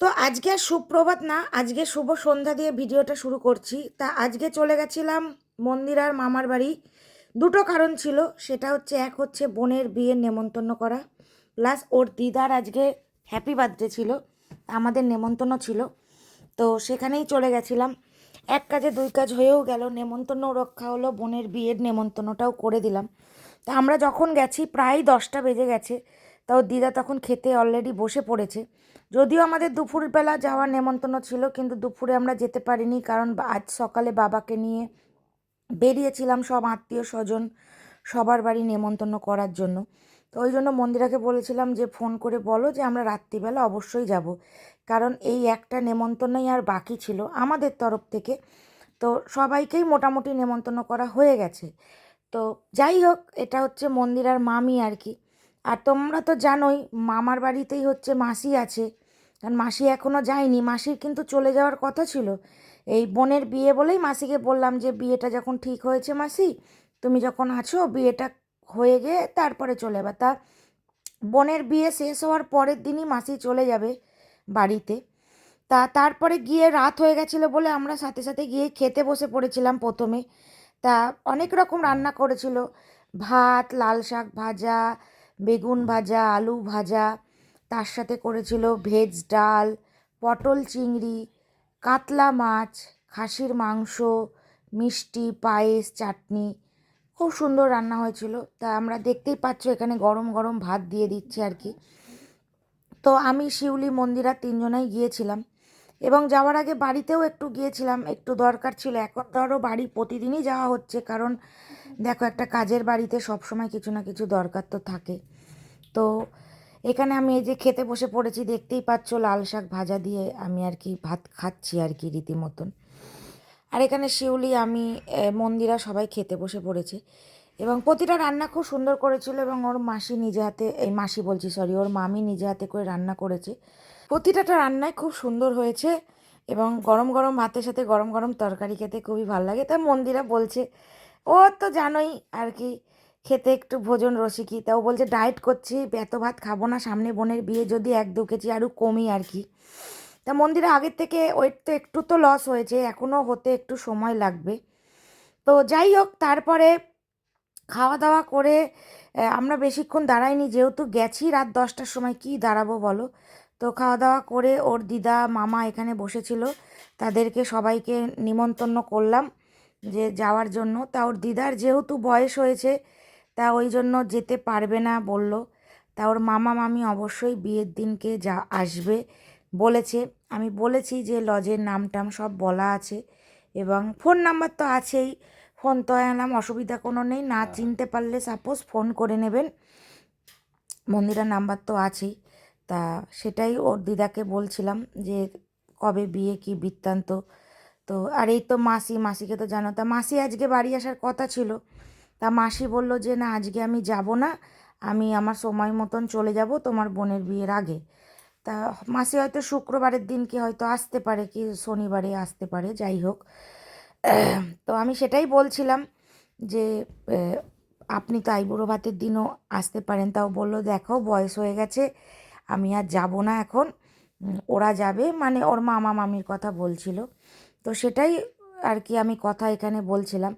তো আজকে সুপ্রভাত না, আজকে শুভ সন্ধ্যা দিয়ে ভিডিওটা শুরু করছি। তা আজকে চলে গেছিলাম মন্দির আর মামার বাড়ি। দুটো কারণ ছিল, সেটা হচ্ছে এক হচ্ছে বোনের বিয়ের নেমন্তন্ন করা, প্লাস ওর দিদার আজকে হ্যাপি বার্থডে ছিল, আমাদের নেমন্তন্ন ছিল। তো সেখানেই চলে গেছিলাম। এক কাজে দুই কাজ হয়েও গেল, নেমন্তন্ন রক্ষা হলো, বোনের বিয়ের নেমন্তন্নটাও করে দিলাম। তা আমরা যখন গেছি, প্রায় দশটা বেজে গেছে তাও দিদা তখন খেতে অলরেডি বসে পড়েছে। যদিও আমাদের দুপুরবেলা যাওয়ার নেমন্তন্ন ছিল, কিন্তু দুপুরে আমরা যেতে পারিনি কারণ আজ সকালে বাবাকে নিয়ে বেরিয়েছিলাম সব আত্মীয় স্বজন সবার বাড়ি নেমন্তন্ন করার জন্য। তো ওই জন্য মন্দিরাকে বলেছিলাম যে, ফোন করে বলো যে, আমরা রাত্রিবেলা অবশ্যই যাব। কারণ এই একটা নেমন্তন্নই আর বাকি ছিল আমাদের তরফ থেকে। তো সবাইকেই মোটামুটি নেমন্তন্ন করা হয়ে গেছে। তো যাই হোক, এটা হচ্ছে মন্দিরার মামি আর কি। আর তোমরা তো জানোই, মামার বাড়িতেই হচ্ছে মাসি আছে। কারণ মাসি এখনও যায়নি, মাসির কিন্তু চলে যাওয়ার কথা ছিল। এই বোনের বিয়ে বলেই মাসিকে বললাম যে, বিয়েটা যখন ঠিক হয়েছে মাসি, তুমি যখন আছো, বিয়েটা হয়ে গিয়ে তারপরে চলে যাবে। তা বোনের বিয়ে শেষ হওয়ার পরের দিনই মাসি চলে যাবে বাড়িতে। তা তারপরে গিয়ে রাত হয়ে গেছিল বলে আমরা সাথে সাথে গিয়ে খেতে বসে পড়েছিলাম প্রথমে। তা অনেক রকম রান্না করেছিল। ভাত, লাল শাক ভাজা বেগুন ভাজা, আলু ভাজা, তার সাথে করেছিল ভেজ ডাল, পটল চিংড়ি, কাতলা মাছ, খাসির মাংস, মিষ্টি, পায়েস, চাটনি। খুব সুন্দর রান্না হয়েছিল। তা আমরা দেখতেই পাচ্ছ এখানে গরম গরম ভাত দিয়ে দিচ্ছে আর কি। তো আমি শিউলি মন্দিরা তিনজনাই গিয়েছিলাম। এবং যাওয়ার আগে বাড়িতেও একটু গিয়েছিলাম, একটু দরকার ছিল। এখন ধরো বাড়ি প্রতিদিনই যাওয়া হচ্ছে, কারণ দেখো একটা কাজের বাড়িতে সব সময় কিছু না কিছু দরকার তো থাকে। তো এখানে আমি এই যে খেতে বসে পড়েছি, দেখতেই পাচ্ছ লাল শাক ভাজা দিয়ে আমি আর কি ভাত খাচ্ছি আর কি রীতিমতন। আর এখানে শিউলি, আমি মন্দিরা সবাই খেতে বসে পড়েছে। এবং প্রতিটা রান্না খুব সুন্দর করেছিল এবং ওর মাসি নিজে হাতে, এই মাসি বলছি সরি ওর মামি নিজে হাতে করে রান্না করেছে। প্রতিটাটা রান্নায় খুব সুন্দর হয়েছে এবং গরম গরম ভাতের সাথে গরম গরম তরকারি খেতে খুবই ভালো লাগে। তাই মন্দিরা বলছে, ও তো জানোই আর কি, খেতে একটু ভোজন রসিকি তাও বলছে ডায়েট করছি, এত ভাত খাব না, সামনে বোনের বিয়ে, যদি এক দু কেজি আরও কমি আর কি। তা মন্দিরে আগের থেকে ওয়েট তো একটু তো লস হয়েছে এখনও হতে একটু সময় লাগবে। তো যাই হোক, তারপরে খাওয়া দাওয়া করে আমরা বেশিক্ষণ দাঁড়াইনি, যেহেতু গেছি রাত দশটার সময়, কি দাঁড়াবো বলো? তো খাওয়া দাওয়া করে ওর দিদা, মামা এখানে বসেছিল, তাদেরকে সবাইকে নিমন্ত্রণ করলাম যে যাওয়ার জন্য। তা ওর দিদার যেহেতু বয়স হয়েছে, তা ওই জন্য যেতে পারবে না বলল। তা ওর মামা, মামি অবশ্যই বিয়ের দিনকে যা, আসবে বলেছে। আমি বলেছি যে লজের নাম টাম সব বলা আছে এবং ফোন নাম্বার তো আছেই। ফোন তো এলাম অসুবিধা কোনো নেই না চিনতে পারলে সাপোজ ফোন করে নেবেন। মন্দিরার নাম্বার তো আছেই। তা সেটাই ওর দিদাকে বলছিলাম যে কবে বিয়ে কি বৃত্তান্ত। তো আর এই তো মাসি মাসিকে তো জানো। তা মাসি আজকে বাড়ি আসার কথা ছিল। তা মাসি বলল যে না আজকে আমি যাব না। আমি আমার সময় মতন চলে যাব তোমার বোনের বিয়ের আগে। তা মাসি হয়তো শুক্রবারের দিনকে হয়তো আসতে পারে কি শনিবারে আসতে পারে যাই হোক। তো আমি সেটাই বলছিলাম যে আপনি তো আইবুড়ো ভাতের দিনও আসতে পারেন। তাও বলল, দেখো, বয়স হয়ে গেছে, আমি আর যাব না এখন। ওরা যাবে। মানে ওর মামা মামির কথা বলছিল। তো সেটাই আর কি আমি কথা এখানে বলছিলাম।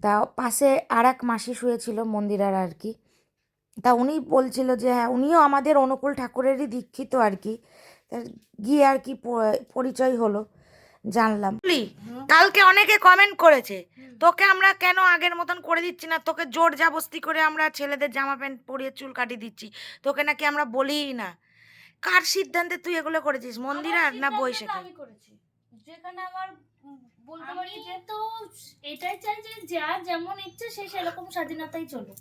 তা পাশে আর এক মাসি শুয়েছিল মন্দিরার আর কি। তা উনি বলছিল যে হ্যাঁ উনিও আমাদের অনুকূল ঠাকুরেরই দীক্ষিত আর কি। গিয়ে আর কি পরিচয় হলো। জানলাম। কালকে অনেকে কমেন্ট করেছে তোকে আমরা কেন আগের মতন করে দিচ্ছি না? তোকে জোর জাবস্তি করে আমরা ছেলেদের জামা প্যান্ট পরিয়ে চুল কাটিয়ে দিচ্ছি। তোকে নাকি আমরা বলিই না? কার সিদ্ধান্তে তুই এগুলো করেছিস? মন্দিরা না বই শেখা যেখানে আমার বলতে পারি যে তো এটাই চাই যে যার যেমন ইচ্ছে সে সেরকম স্বাধীনতাই চলুক।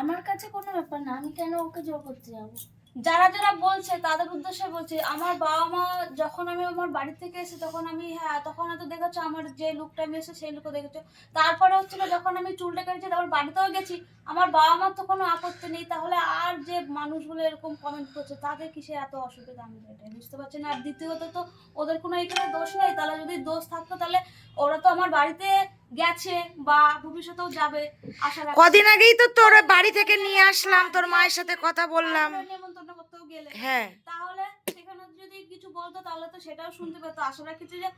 আমার কাছে কোনো ব্যাপার না আমি কেন ওকে জোর করতে যাব? যারা যারা বলছে, তাদের উদ্দেশ্যে বলছে, আমার বাবা মা যখন আমি আমার বাড়ি থেকে এসে তখন আমি হ্যাঁ তখন হয়তো দেখেছ আমার যে লুকটা আমি এসে সেই লুকও দেখেছ। তারপরে হচ্ছিল যখন আমি চুলটা কেটেছি, তারপর বাড়িতেও গেছি, আমার বাবা মার তো কোনো আপত্তি নেই, তাহলে আর যে মানুষগুলো এরকম কমেন্ট করছে, তাদের কিসে এত অসুবিধা আমি এটাই বুঝতে পারছি না। আর দ্বিতীয়ত তো ওদের কোনো এখানে দোষ নেই, তাহলে যদি দোষ থাকতো, তাহলে ওরা তো আমার বাড়িতে গেছে বা ভবিষ্যতেও যাবে আশা। কদিন আগেই তো তোর বাড়ি থেকে নিয়ে আসলাম তোর মায়ের সাথে কথা বললাম। নেমন্তন্ন করতেও গেলে। হ্যাঁ। তাহলে সেখানে যদি কিছু বলতো তাহলে তো সেটাও শুনতে পেতো। আসলে কিছু যে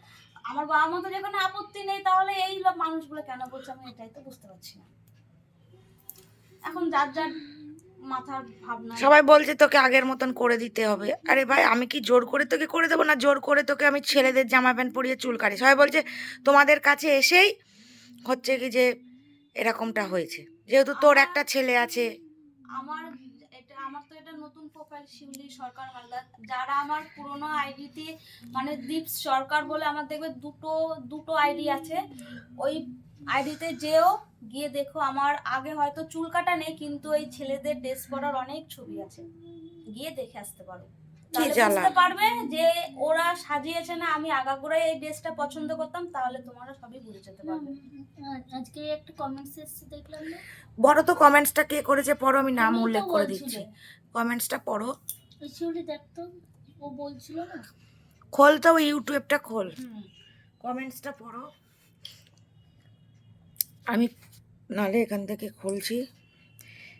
আমার বাবা মা তো যেখানে আপত্তি নেই তাহলে এই মানুষগুলো কেন বলছে আমি এটাই তো বুঝতে পারছি না। এখন যার যার মাথার ভাবনা। সবাই বলছে তোকে আগের মতন করে দিতে হবে। আরে ভাই আমি কি জোর করে তোকে করে দেবো না? জোর করে তোকে আমি ছেলেদের জামা প্যান্ট পরিয়ে চুল কাটি। সবাই বলছে তোমাদের কাছে এসেই হচ্ছে কি যে এরকমটা হয়েছে। যেহেতু তোর একটা ছেলে আছে। আমার এটা আমার তো এটা নতুন প্রোফাইল শিউলি সরকার হালদার। যারা আমার পুরনো আইডিতে মানে দীপ সরকার বলে আমার দেখবে দুটো দুটো আইডি আছে। ওই আইডিতে যেও গিয়ে দেখো আমার আগে হয়তো চুল কাটা নেই কিন্তু এই ছেলেদের ড্রেস পরার অনেক ছবি আছে। গিয়ে দেখে আসতে পারো। বুঝতে পারবে যে ওরা সাজিয়েছে না আমি আগাগোড়াই এই ড্রেসটা পছন্দ করতাম তাহলে তোমরা সবই বুঝে যেতে পারবে। আজকে একটা কমেন্টস এসেছে দেখলাম না? বড় তো কমেন্টসটা কে করেছে পড়ো আমি নাম উল্লেখ করে দিচ্ছি। কমেন্টসটা পড়ো। শিউলি দেখতো ও বলছিল না? খোল তো ইউটিউবটা খোল। হুম। কমেন্টসটা পড়ো। আমি নালে এখান থেকে খুলছি।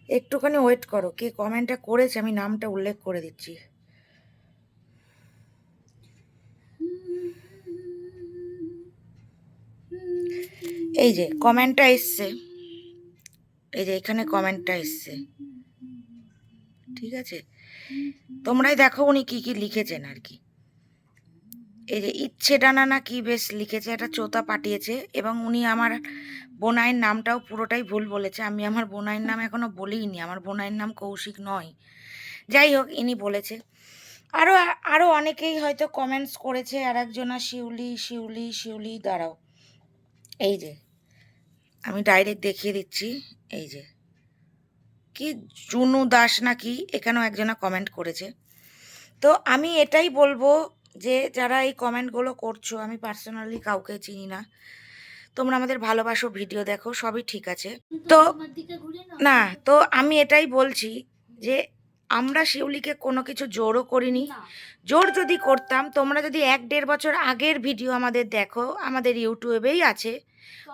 একটুখানি ওয়েট করো কে কমেন্টটা করেছে আমি নামটা উল্লেখ করে দিচ্ছি। এই যে কমেন্টটা এসছে। এই যে, এখানে কমেন্টটা এসছে। ঠিক আছে? তোমরাই দেখো উনি কি কি লিখেছেন আর কি। এই যে, ইচ্ছে ডানা না কি বেশ লিখেছে, একটা চোতা পাঠিয়েছে এবং উনি আমার বোনাইয়ের নামটাও পুরোটাই ভুল বলেছে। আমি আমার বোনাইয়ের নাম এখনও বলিনি, আমার বোনাইয়ের নাম কৌশিক নয়। যাই হোক, ইনি বলেছে। আরও আরও অনেকেই হয়তো কমেন্টস করেছে, আর একজনা শিউলি শিউলি শিউলি, দাঁড়াও। এই যে আমি ডাইরেক্ট দেখিয়ে দিচ্ছি। এই যে। কি জুনু দাস নাকি এখানেও একজনা কমেন্ট করেছে। তো আমি এটাই বলব যে যারা এই কমেন্টগুলো করছ আমি পার্সোনালি কাউকে চিনি না। তোমরা আমাদের ভালোবাসো ভিডিও দেখো সবই ঠিক আছে। তো না তো আমি এটাই বলছি যে আমরা শিউলিকে কোনো কিছু জোরও করিনি। জোর যদি করতাম তোমরা যদি এক দেড় বছর আগের ভিডিও আমাদের দেখো আমাদের ইউটিউবেই আছে।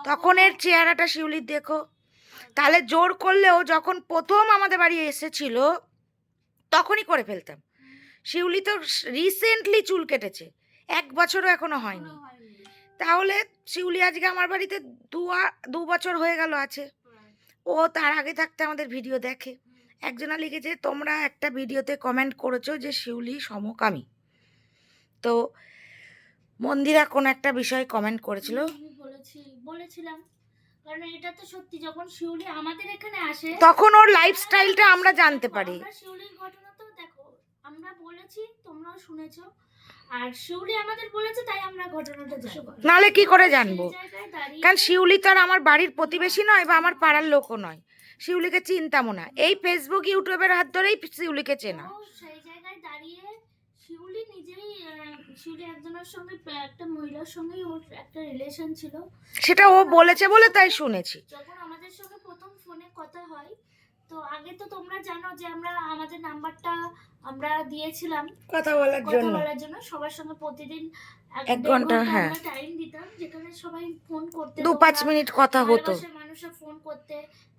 তখন এর চেহারাটা শিউলির দেখো। তাহলে জোর করলেও যখন প্রথম আমাদের বাড়ি এসেছিল তখনই করে ফেলতাম। শিউলি তো রিসেন্টলি চুল কেটেছে এক বছরও এখনও হয়নি। তাহলে শিউলি আজকে আমার বাড়িতে দু দু বছর হয়ে গেল আছে। ও তার আগে থাকতে আমাদের ভিডিও দেখে। একজনা লিখেছে তোমরা একটা ভিডিওতে কমেন্ট করেছ যে শিউলি সমকামী। তো মন্দিরা কোন একটা বিষয়ে কমেন্ট করেছিল। বলেছি বলেছিলাম। কারণ এটা তো সত্যি যখন শিউলি আমাদের এখানে আসে তখন ওর লাইফস্টাইলটা আমরা জানতে পারি। আমরা শিউলির ঘটনা তো দেখো আমরা বলেছি তোমরাও শুনেছো। আর শিউলি আমাদের বলেছে তাই আমরা ঘটনাটা জানি নালে কি করে জানব? কারণ শিউলি তো আর আমার বাড়ির প্রতিবেশী নয় বা আমার পাড়ার লোকও নয়। শিউলিকে চিনতামও না। এই ফেসবুক ইউটিউবের হাত ধরেই শিউলিকে চেনা। সেই জায়গায় দাঁড়িয়ে শিউলি নিজেই শিউলি একজনের সঙ্গে একটা মহিলার সঙ্গেই ওর একটা রিলেশন ছিল। সেটা ও বলেছে বলে তাই শুনেছি। যখন আমাদের সঙ্গে প্রথম ফোনে কথা হয় তো আগে তো তোমরা জানো যে আমরা আমাদের নাম্বারটা আমরা দিয়েছিলাম। কথা বলার জন্য। কথা বলার জন্য। সবার সঙ্গে প্রতিদিন এক ঘণ্টা, হ্যাঁ। টাইম দিতাম যেখানে সবাই ফোন করতে দু পাঁচ মিনিট কথা হতো। মানুষও ফোন করতে।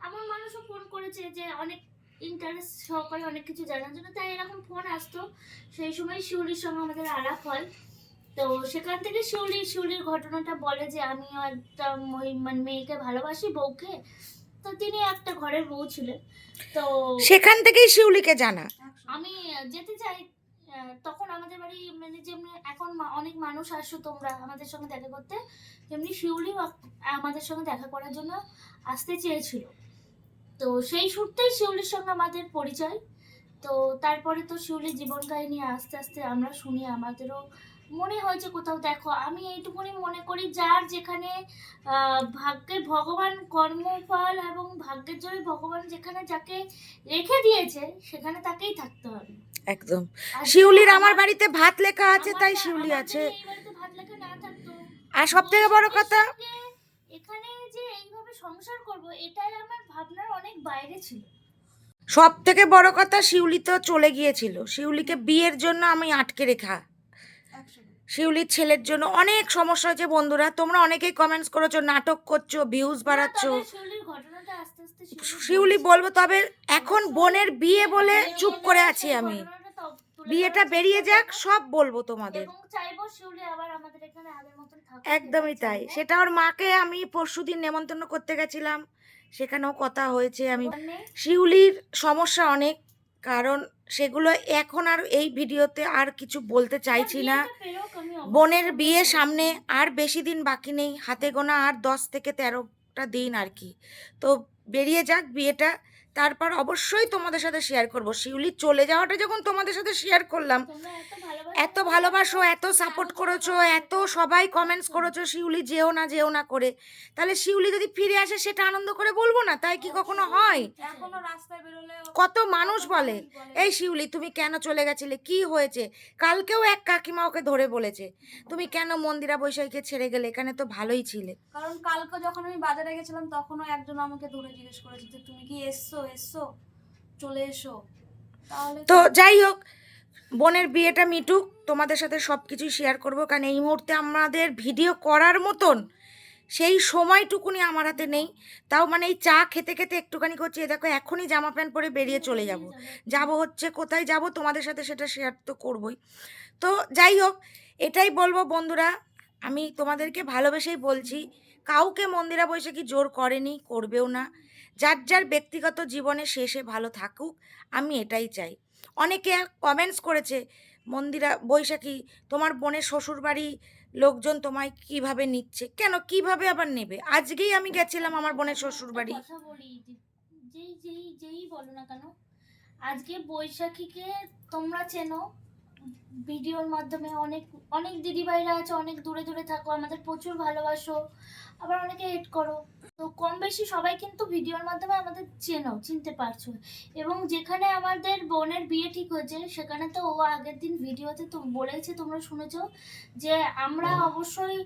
এমন মানুষও ফোন করেছে যে অনেক ইন্টারেস্ট সহকারে অনেক কিছু জানার জন্য। তাই এরকম ফোন আসতো। সেই সময় শিউলির সঙ্গে আমাদের আলাপ হয়। তো সেখান থেকে শিউলি শিউলির ঘটনাটা বলে যে আমিও একটা মই- মানে মেয়েকে ভালোবাসি বউকে। তো তিনি একটা ঘরের বউ ছিলেন। তো সেখান থেকেই শিউলিকে জানা। আমি যেতে চাই। তখন আমাদের বাড়ি মানে যেমনি এখন অনেক মানুষ আসো তোমরা আমাদের সঙ্গে দেখা করতে। তেমনি শিউলি আমাদের সঙ্গে দেখা করার জন্য আসতে চেয়েছিল। তো সেই সূত্রেই শিউলির সঙ্গে আমাদের পরিচয়। তো তারপরে তো শিউলির জীবন কাহিনী আস্তে আস্তে আমরা শুনি আমাদেরও মনে হয়েছে কোথাও দেখো আমি এইটুকুনি মনে করি যার যেখানে ভাগ্যে ভগবান কর্মফল এবং ভাগ্যের জন্য ভগবান যেখানে যাকে রেখে দিয়েছে সেখানে তাকেই থাকতে হবে। একদম। শিউলির আমার বাড়িতে ভাত লেখা আছে তাই শিউলি আছে। আর সব থেকে বড় কথা এখানে যে এইভাবে সংসার করব এটাই আমার ভাবনার অনেক বাইরে ছিল। সব থেকে বড় কথা শিউলি তো চলে গিয়েছিল। শিউলিকে বিয়ের জন্য আমি আটকে রেখা। শিউলির ছেলের জন্য অনেক সমস্যা হয়েছে বন্ধুরা। তোমরা অনেকেই কমেন্টস করেছ নাটক করছ ভিউজ বাড়াচ্ছ। শিউলি বলব তবে এখন বোনের বিয়ে বলে চুপ করে আছি আমি। বিয়েটা বেরিয়ে যাক সব বলব তোমাদের। একদমই তাই। সেটা ওর মাকে আমি পরশুদিন নেমন্তন্ন করতে গেছিলাম। সেখানেও কথা হয়েছে আমি শিউলির সমস্যা অনেক কারণ সেগুলো এখন আর এই ভিডিওতে আর কিছু বলতে চাইছি না। বোনের বিয়ে সামনে আর বেশি দিন বাকি নেই হাতে গোনা আর দশ থেকে তেরোটা দিন আর কি। তো বেরিয়ে যাক বিয়েটা তারপর অবশ্যই তোমাদের সাথে শেয়ার করব। শিউলি চলে যাওয়াটা যখন তোমাদের সাথে শেয়ার করলাম এত ভালোবাসো। এত সাপোর্ট করেছ এত সবাই কমেন্টস করেছ শিউলি যেও না যেও না করে। তাহলে শিউলি যদি ফিরে আসে সেটা আনন্দ করে বলব না? তাই কি কখনো হয়? কত মানুষ বলে এই শিউলি তুমি কেন চলে গেছিলে? কি হয়েছে? কালকেও এক কাকিমা ওকে ধরে বলেছে তুমি কেন মন্দিরা বৈশাখীকে ছেড়ে গেলে? এখানে তো ভালোই ছিলে। কারণ কালকে যখন আমি বাজারে গেছিলাম তখনও একজন আমাকে ধরে জিজ্ঞেস করেছে তুমি কি এসছো এসছো চলে এসো। তাহলে তো যাই হোক বোনের বিয়েটা মিটুক তোমাদের সাথে সব কিছুই শেয়ার করব কারণ এই মুহূর্তে আমাদের ভিডিও করার মতন সেই সময়টুকুনি আমার হাতে নেই। তাও মানে এই চা খেতে খেতে একটুখানি করছি দেখো এখনই জামা প্যান্ট পরে বেরিয়ে চলে যাব। যাব। হচ্ছে কোথায়? যাব তোমাদের সাথে সেটা শেয়ার তো করবই। তো যাই হোক এটাই বলব বন্ধুরা আমি তোমাদেরকে ভালোবেসেই বলছি কাউকে মন্দিরা বৈশাখী জোর করেনি করবেও না। যার যার ব্যক্তিগত জীবনে শেষে ভালো থাকুক আমি এটাই চাই। অনেকে কমেন্টস করেছে মন্দিরা বৈশাখী তোমার বোনের শ্বশুরবাড়ি লোকজন তোমায় কীভাবে নিচ্ছে? কেন কীভাবে আবার নেবে? আজকেই আমি গেছিলাম আমার বোনের শ্বশুর বাড়ি একটা কথা বলি যে- যেই যেই যেই বলো না কেন আজকে বৈশাখীকে তোমরা চেনো ভিডিওর মাধ্যমে অনেক অনেক দিদিভাইরা আছে, অনেক দূরে দূরে থাকো, আমাদের প্রচুর ভালোবাসো। আবার অনেকে হেট করো। তো কম বেশি সবাই কিন্তু ভিডিওর মাধ্যমে আমাদের চেনো চিনতে পারছ। এবং যেখানে আমাদের বোনের বিয়ে ঠিক হয়েছে সেখানে তো ও আগের দিন ভিডিওতে তো বলেছে তোমরা শুনেছো যে আমরা অবশ্যই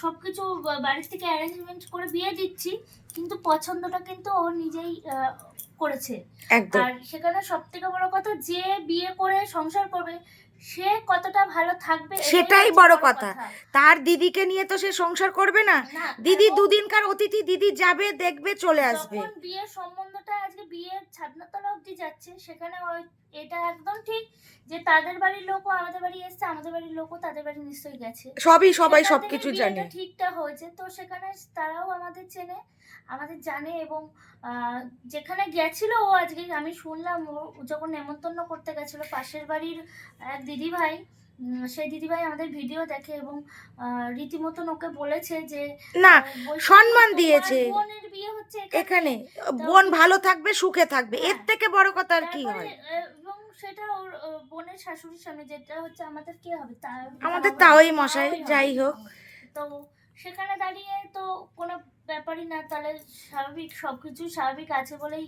সব কিছু বাড়ির থেকে অ্যারেঞ্জমেন্ট করে বিয়ে দিচ্ছি কিন্তু পছন্দটা কিন্তু ও নিজেই করেছে। আর সেখানে সব থেকে বড় কথা যে বিয়ে করে সংসার করবে সে কতটা ভালো থাকবে সেটাই বড় কথা। তার দিদিকে নিয়ে তো সে সংসার করবে না। দিদি দুদিনকার অতিথি দিদি যাবে দেখবে চলে আসবে। বিয়ের সম্বন্ধটা আজকে বিয়ের ছাদনাতলা অবধি যাচ্ছে সেখানে ওই এটা একদম ঠিক। যে তাদের বাড়ির লোকও আমাদের বাড়ি এসছে আমাদের বাড়ির লোকও তাদের বাড়ি নিশ্চয়ই গেছে সবই সবাই সেখান সব থেকে কিছু বিয়েটা জানে ঠিকঠাক হয়েছে তো সেখানে তারাও আমাদের চেনে আমাদের জানে এবং যেখানে গেছিল ও আজকে আমি শুনলাম ও যখন নেমন্তন্ন করতে গেছিল পাশের বাড়ির এক দিদিভাই সেই দিদিভাই আমাদের ভিডিও দেখে এবং রীতিমতন ওকে বলেছে যে না সম্মান দিয়েছে। বোনের বিয়ে হচ্ছে এখানে বোন ভালো থাকবে সুখে থাকবে এর হ্যাঁ। থেকে বড় কথা আর কি হয় সেটা ওর বোনের শাশুড়ির সামনে যেটা হচ্ছে আমাদের কি হবে? তা আমাদের তাওই মশাই যাই হোক। তো সেখানে দাঁড়িয়ে তো কোনো ব্যাপারই না তাহলে স্বাভাবিক সবকিছু স্বাভাবিক আছে বলেই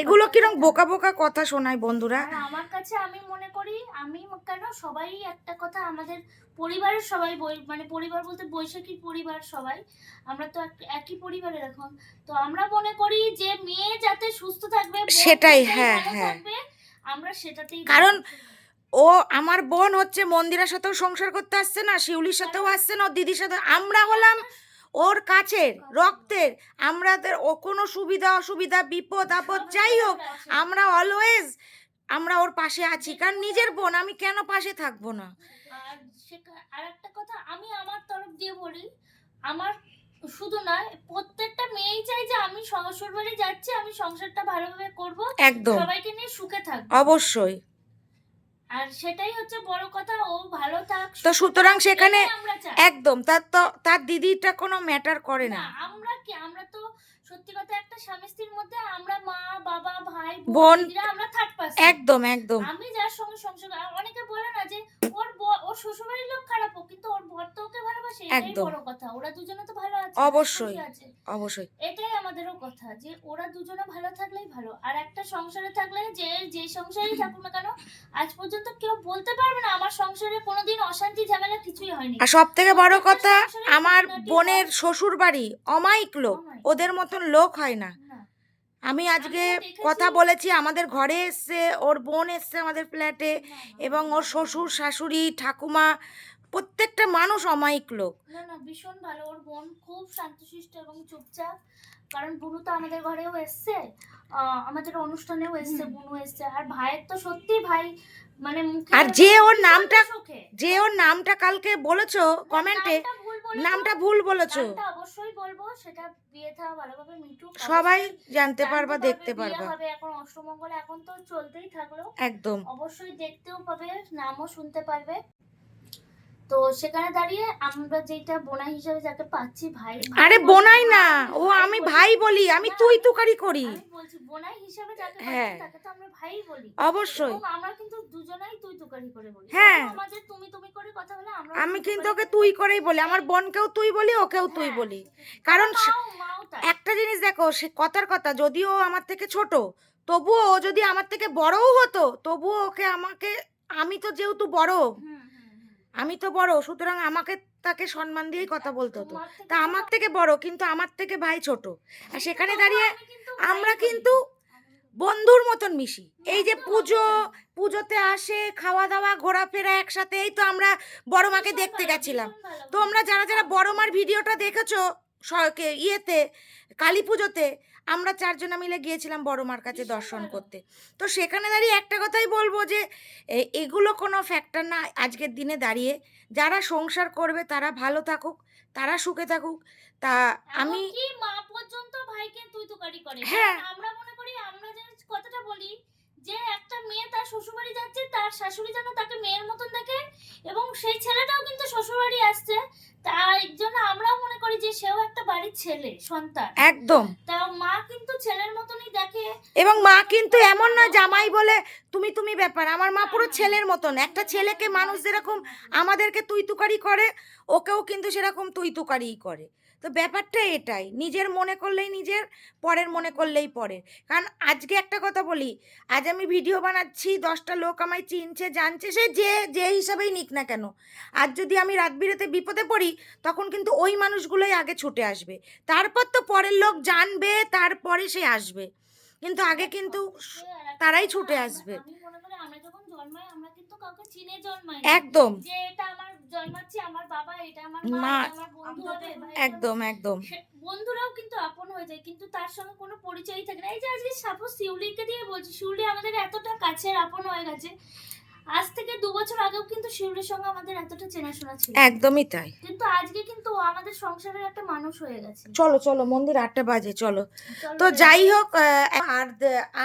এগুলো কিরম বোকা বোকা কথা শোনায় বন্ধুরা? আমার কাছে আমি মনে করি আমি কেন সবাই একটা কথা আমাদের পরিবারের সবাই বই- মানে পরিবার বলতে বৈশাখী পরিবার সবাই আমরা তো এক- একই পরিবারের এখন। তো আমরা মনে করি যে মেয়ে যাতে সুস্থ থাকবে সেটাই, হ্যাঁ, হ্যাঁ। আমরা সেটাতেই কারণ ও আমার বোন হচ্ছে মন্দিরের সাথেও সংসার করতে আসছে না শিউলির সাথেও আসছে না দিদির সাথে আমরা হলাম ওর কাছের রক্তের। আমাদের ও কোনো সুবিধা অসুবিধা বিপদ আপদ যাই হোক আমরা অলওয়েজ আমরা ওর পাশে আছি। কারণ নিজের বোন আমি কেন পাশে থাকব না? আর একটা কথা আমি আমার তরফ দিয়ে বলি আমার শুধু নয় প্রত্যেকটা মেয়েই চাই যে আমি শ্বশুর বাড়ি যাচ্ছি আমি সংসারটা ভালোভাবে করব। একদম। সবাইকে নিয়ে সুখে থাকব। অবশ্যই। আর সেটাই হচ্ছে বড় কথা ও ভালো থাক তো সুতরাং সেখানে আমরা একদম তার তো তার দিদিটা কোনো ম্যাটার করে না। আমরা কি আমরা তো সত্যি কথা একটা স্বামী স্ত্রীর মধ্যে আমরা মা বাবা ভাই বোন, আমরা থার্ড পার্সন একদম একদম। আমি যার সঙ্গে সংসার অনেকে বলে না যে ওর ওর শ্বশুরবাড়ির লোক খারাপ হোক কিন্তু ওর বর তো ওকে ভালোবাসে এটাই একদম। বড় কথা। ওরা দুজনে তো ভালো আছে অবশ্যই। অবশ্যই। এটাই আমাদেরও কথা যে ওরা দুজনে ভালো থাকলেই ভালো। আর একটা সংসারে থাকলে যে যে সংসারেই থাকুক না কেন আজ পর্যন্ত কেউ বলতে পারবে না আমার সংসারে কোনোদিন অশান্তি ঝামেলা কিছুই হয়নি। আর সব থেকে বড় কথা আমার বোনের। শ্বশুর বাড়ি অমায়িক লোক ওদের মতন লোক হয় না। আমি আজকে কথা বলেছি আমাদের ঘরে এসছে ওর বোন এসছে আমাদের ফ্ল্যাটে এবং ওর শ্বশুর শাশুড়ি ঠাকুমা প্রত্যেকটা মানুষ অমায়িক লোক। না না ভীষণ ভালো। ওর বোন খুব শান্তশিষ্ট এবং চুপচাপ। কারণ বুনু তো আমাদের ঘরেও এসছে। আমাদের অনুষ্ঠানেও এসছে বুনু এসছে। আর ভাইয়ের তো সত্যি ভাই মানে মুখে আর যে ওর নামটা- যে ওর নামটা কালকে বলেছ কমেন্টে নামটা ভুল বলেছ। নামটা ভুল বলেছ। অবশ্যই বলব। সেটা বিয়ে থা ভালোভাবে মিটু সবাই জানতে পারবা দেখতে পারবা। হবে। এখন অষ্টমঙ্গল এখন তো চলতেই থাকল। একদম। অবশ্যই দেখতেও পাবে নামও শুনতে পারবে। তো সেখানে দাঁড়িয়ে আমরা যেটা বোনা হিসাবে যাকে পাচ্ছি ভাই আরে বোনাই না ও আমি ভাই বলি আমি তুই তুকারি করি। বলছি বোনাই হিসাবে যাকে হ্যাঁ। পাচ্ছি তাকে তো আমরা ভাই বলি। অবশ্যই। আমরা কিন্তু দুজনাই তুই তুকারি করে বলি। হ্যাঁ। আমাদের তুমি তুমি করে কথা বলে আমরা আমি কিন্তু ওকে তুই করেই বলি আমার বোনকেও তুই বলি ওকেও তুই বলি। কারণ একটা জিনিস দেখো সে কথার কথা যদিও আমার থেকে ছোট তবুও ও যদি আমার থেকে বড়ও হতো তবুও ওকে আমাকে আমি তো যেহেতু বড়। আমি তো বড় সুতরাং আমাকে তাকে সম্মান দিয়েই কথা বলতে হতো। তা আমার থেকে বড় কিন্তু আমার থেকে ভাই ছোট। আর সেখানে দাঁড়িয়ে আমরা কিন্তু বন্ধুর মতন মিশি। এই যে পুজো পুজোতে আসে খাওয়া দাওয়া ঘোরাফেরা একসাথে এই তো আমরা বড় মাকে দেখতে গেছিলাম। তোমরা যারা যারা বড় মার ভিডিওটা দেখেছ ইয়েতে কালী পুজোতে আমরা চারজনা মিলে গিয়েছিলাম বড় মার কাছে দর্শন করতে। তো সেখানে দাঁড়িয়ে একটা কথাই বলব যে এগুলো কোনো ফ্যাক্টর না আজকের দিনে দাঁড়িয়ে। যারা সংসার করবে তারা ভালো থাকুক তারা সুখে থাকুক। তা আমি মা পর্যন্ত ভাইকে তুই তুকারি করে হ্যাঁ। আমরা মনে করি আমরা যে কথাটা বলি যে একটা মেয়ে তার শ্বশুরবাড়ি যাচ্ছে তার শাশুড়ি যেন তাকে মেয়ের মতন দেখে এবং সেই ছেলেটাও কিন্তু শ্বশুরবাড়ি আসছে। তাই জন্য আমরাও মনে করি যে সেও একটা বাড়ির ছেলে সন্তান। একদম। মা কিন্তু ছেলের মতনই দেখে। এবং মা কিন্তু এমন নয় জামাই বলে তুমি তুমি ব্যাপার আমার মা পুরো ছেলের মতন। একটা ছেলেকে মানুষ যেরকম আমাদেরকে তুই তুকারি করে ওকেও কিন্তু সেরকম তুই তুকারিই করে। তো ব্যাপারটা এটাই। নিজের মনে করলেই নিজের পরের মনে করলেই পরের। কারণ আজকে একটা কথা বলি আজ আমি ভিডিও বানাচ্ছি দশটা লোক আমায় চিনছে জানছে সে যে যে হিসাবেই নিক না কেন। আজ যদি আমি রাত বিরেতে বিপদে পড়ি তখন কিন্তু ওই মানুষগুলোই আগে ছুটে আসবে। তারপর তো পরের লোক জানবে তারপরে সে আসবে। কিন্তু আগে কিন্তু তারাই ছুটে আসবে। আমরা যখন জন্মাই আমরা কিন্তু কাউকে চিনে জন্মাই একদম। যে এটা আমার জন্মাচ্ছি আমার বাবা এটা আমার মা, আমার বন্ধু হবে একদম একদম। বন্ধুরাও কিন্তু আপন হয়ে যায় কিন্তু তার সঙ্গে কোনো পরিচয়ই থাকে না। এই যে আজকে সাপোজ শিউলিকে দিয়ে বলছি শিউলি আমাদের এতটা কাছের আপন হয়ে গেছে। আজ থেকে দু বছর আগেও কিন্তু শিউলির সঙ্গে আমাদের এতটা চেনাশোনা ছিল। একদমই তাই। কিন্তু আজকে কিন্তু সংসারের একটা মানুষ হয়ে গেছে। চলো চলো মন্দির আটটা বাজে চলো। তো যাই হোক আর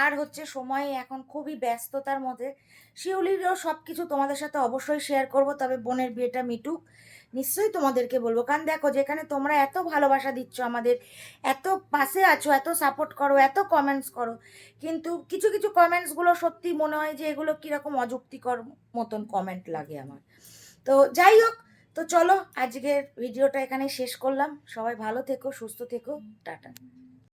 আর হচ্ছে সময় এখন খুবই ব্যস্ততার মধ্যে। শিউলিরও সব কিছু তোমাদের সাথে অবশ্যই শেয়ার করব তবে বোনের বিয়েটা মিটুক। নিশ্চয়ই তোমাদেরকে বলব। কারণ দেখো যেখানে তোমরা এত ভালোবাসা দিচ্ছ আমাদের এত পাশে আছো এত সাপোর্ট করো এত কমেন্টস করো কিন্তু কিছু কিছু কমেন্টসগুলো সত্যি মনে হয় যে এগুলো কীরকম অযুক্তিকর মতন কমেন্ট লাগে আমার। তো যাই হোক তো চলো আজকের ভিডিওটা এখানে শেষ করলাম। সবাই ভালো থেকো সুস্থ থেকো। টাটা।